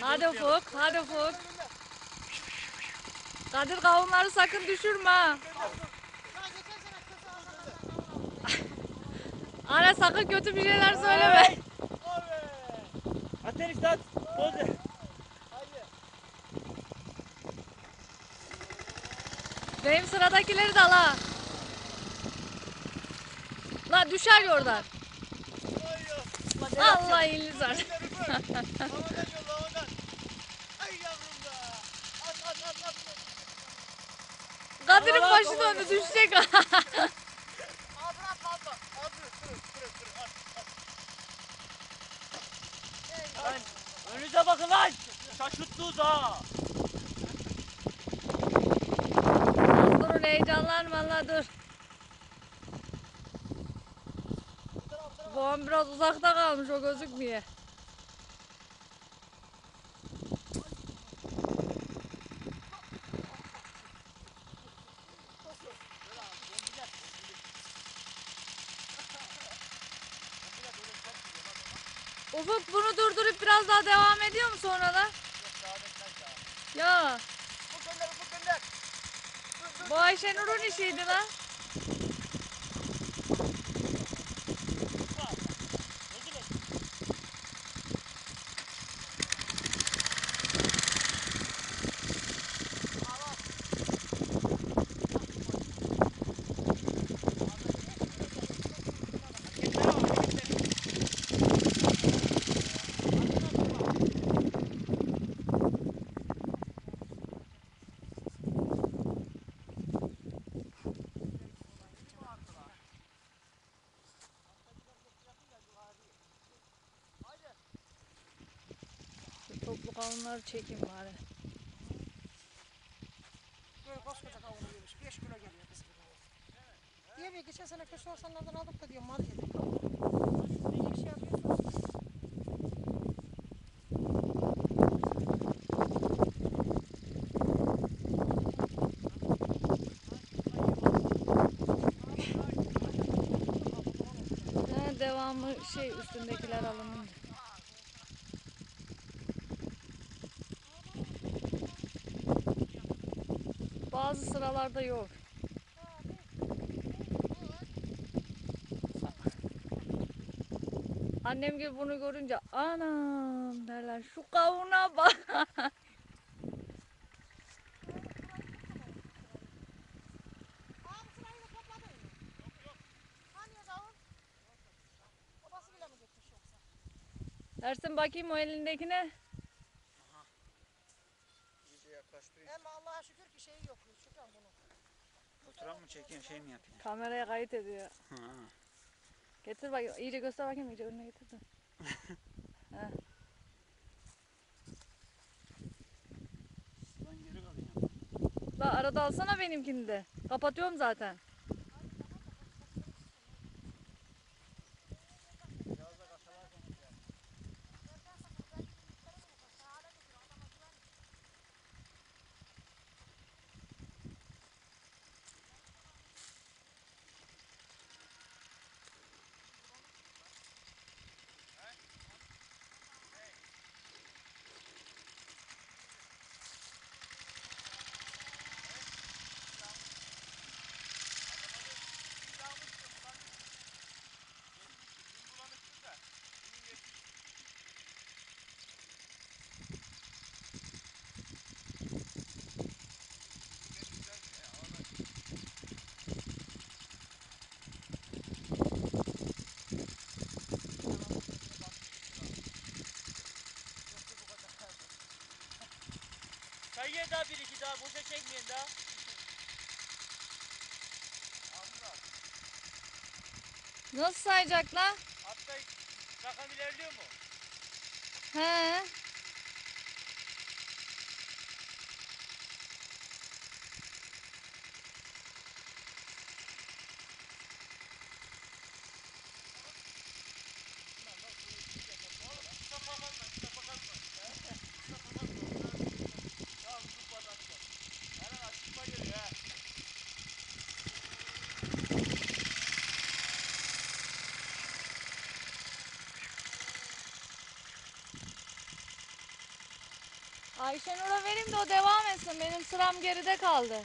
Hadi Ufuk, hadi Ufuk. Kadir kavunları sakın düşürme. Ara sakın kötü bir şeyler söyleme. Ateş at. Poz Benim sıradakileri de al ha. La düşer oradan. Allah at at. Kadir'in başı döndü düşecek. Önünüze bakın lan. Şaşırttınız ha. Heyecanlanma la dur. Bu an biraz uzakta kalmış o gözükmüyor. Ufuk bunu durdurup biraz daha devam ediyor mu sonra da? Ya Bu gönder bu gönder. Bu Ayşenur'un işiydi lan. Toplu kavunları çekeyim bari. Böyle koskoca kavunu yemiş. 5 kilo geliyor bizim bu. Diye bir geçen sene köşe olsanlardan aldık da diyor mal yedik. Bir şey devamı şey üstündekiler alınıyor. Bazı sıralarda yok. Annem gibi bunu görünce anam derler şu kavuna bak. Abi sırayla topladın mı? Fotoğraf mı çekeyim şey mi yapayım? Kameraya kayıt ediyor. Ha. Getir bakayım. iyice göster bakayım. iyice önüne getir de. Ha. Ben geri kalayım. La arada alsana benimkini de. Kapatıyorum zaten. Daha bir iki daha boşa çekmeyin daha. Nasıl sayacak la? Hatta rakam ilerliyor mu? He. Ayşenur'a vereyim de o devam etsin. Benim sıram geride kaldı.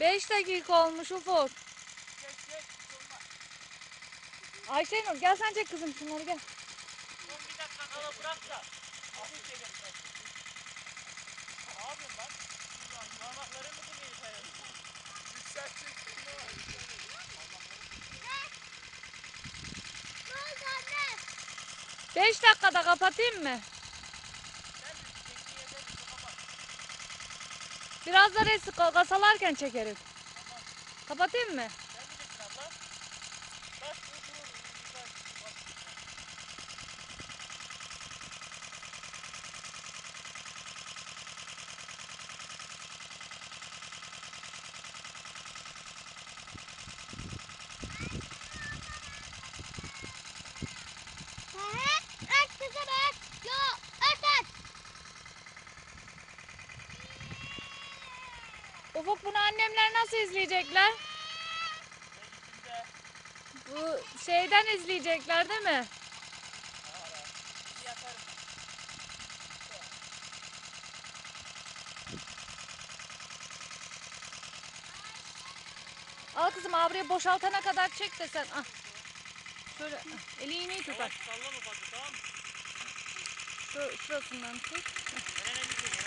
Beş dakika olmuş Ufuk. Ayşenur gel sen çek kızım şunları gel. Bir dakika kala bırak da. Abi çekelim. Ne yapıyorsun lan? Parmakları mı dinleyin sayın? Beş dakikada kapatayım mı? Biraz da resi kasalarken çekerim. Kapatayım mı? Ufuk bunu annemler nasıl izleyecekler? Bu şeyden izleyecekler değil mi? Al kızım abriye boşaltana kadar çek de sen. Ah. Şöyle ah, eli iğneyi tut. Yavaş sallama fazla tamam mı? Şu, şurasından tut.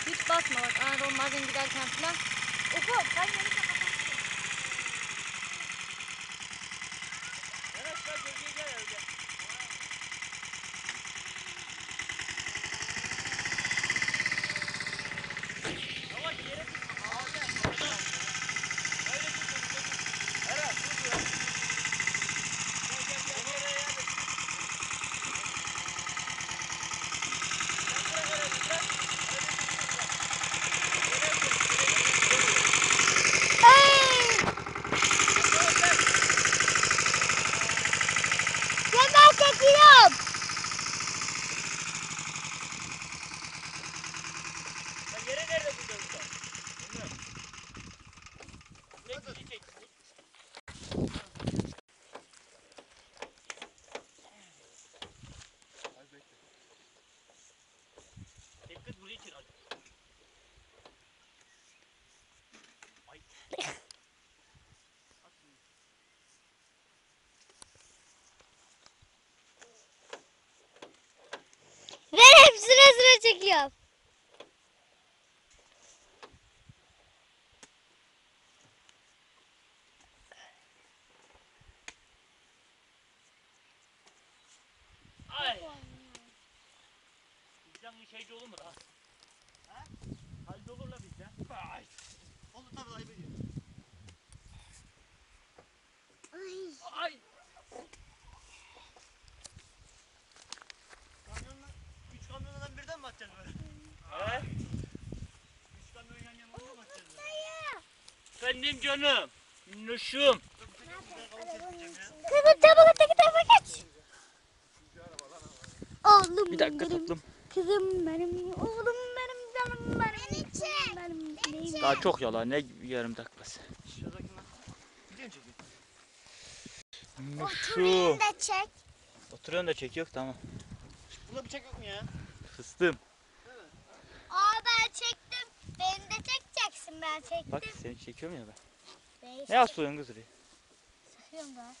Hiç basma bak. Aa, bazen giderken falan. Ufuk sen geri kapat. Yanaş lan gölgeye gel öyle. Yavaş yere tutma. Ağaca. Ağaca. Öyle tut onu. tut. Era dur ya. Gel gel gel. Oraya yerleş. Sen bırak oraya bir bırak. Öyle tut, bırak. Yere tut, yere tut. Ay. Tamam, sen. Ya ben çekiyorum. Sen yere nerede duracaksın sen? Emre. Çek bizi çek. Çek kız burayı çek hadi. Ay. At şunu. Ben hep çekiyorum. Ay. Bizden bir şeyci olur mu lan? Ha? Halde olur la bizden. Ay. Olur tabii ayıp ediyor. Ay. Ay. Kamyonla, üç kamyondan birden mi atacağız böyle? He? Üç kamyon yan yana mı atacağız böyle? Efendim canım. Minnoşum. Kızım çabuk öteki tarafa geç. Oğlum Bir dakika benim, tatlım. Kızım benim, oğlum benim, canım benim. Beni çek. Benim, benim. Daha çok yalan ne yarım dakikası. Oturayım da çek. Oturuyorsun da çekiyor tamam. Bunda bıçak yok mu ya? Fıstığım. Aa ben çektim. Beni de çekeceksin ben çektim. Bak seni çekiyorum ya ben. Ben Ne asılıyorsun kız oraya? Sıkıyorum ben.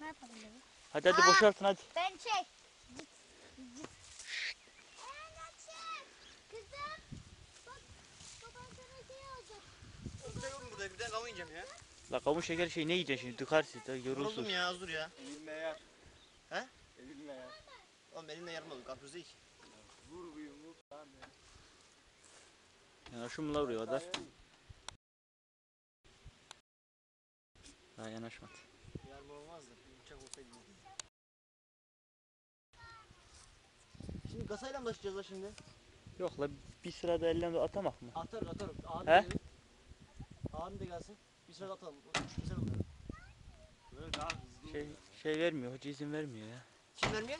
Ne yapalım dedi? Hadi hadi Aa! boşaltın hadi. Ben çek. Git, git. Ben de çek. Kızım. Bak baban sana şey burada? Birden kavun yiyeceğim ya. La kavuş şeker şey ne yiyeceksin şimdi tıkarsın da Yoruldum yorulsun. ya az dur ya. Elimle yer. He? Elimle yer. Oğlum elimle yarım oldu karpuz değil. Vur bir yumruk. Yanaşım la oraya kadar. Daha yanaşmadı. Yarım olmaz da bir bıçak olsaydı. Şimdi kasayla mı taşıyacağız la şimdi? Yok la bir sırada ellemde atamak mı? Atarım atarım. Abi He? de. Abim de gelsin. Bir sırada atalım. Üç keser bunları. Böyle daha hızlı. Şey şey vermiyor hoca izin vermiyor ya. Kim vermiyor?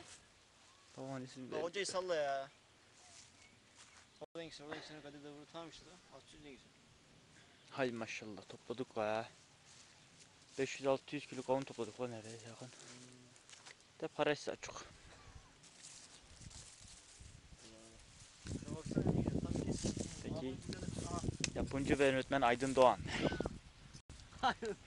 Baban izin La vermiyor. hocayı salla ya. Oradan gitsin, oradan gitsin. Kadir de vurur. Tamam işte. At süzüne gitsin. Hay maşallah topladık ha. 500-600 kilo kavun topladık lan nereye yakın. De parası çok. Peki yapımcı ve yönetmen Aydın Doğan.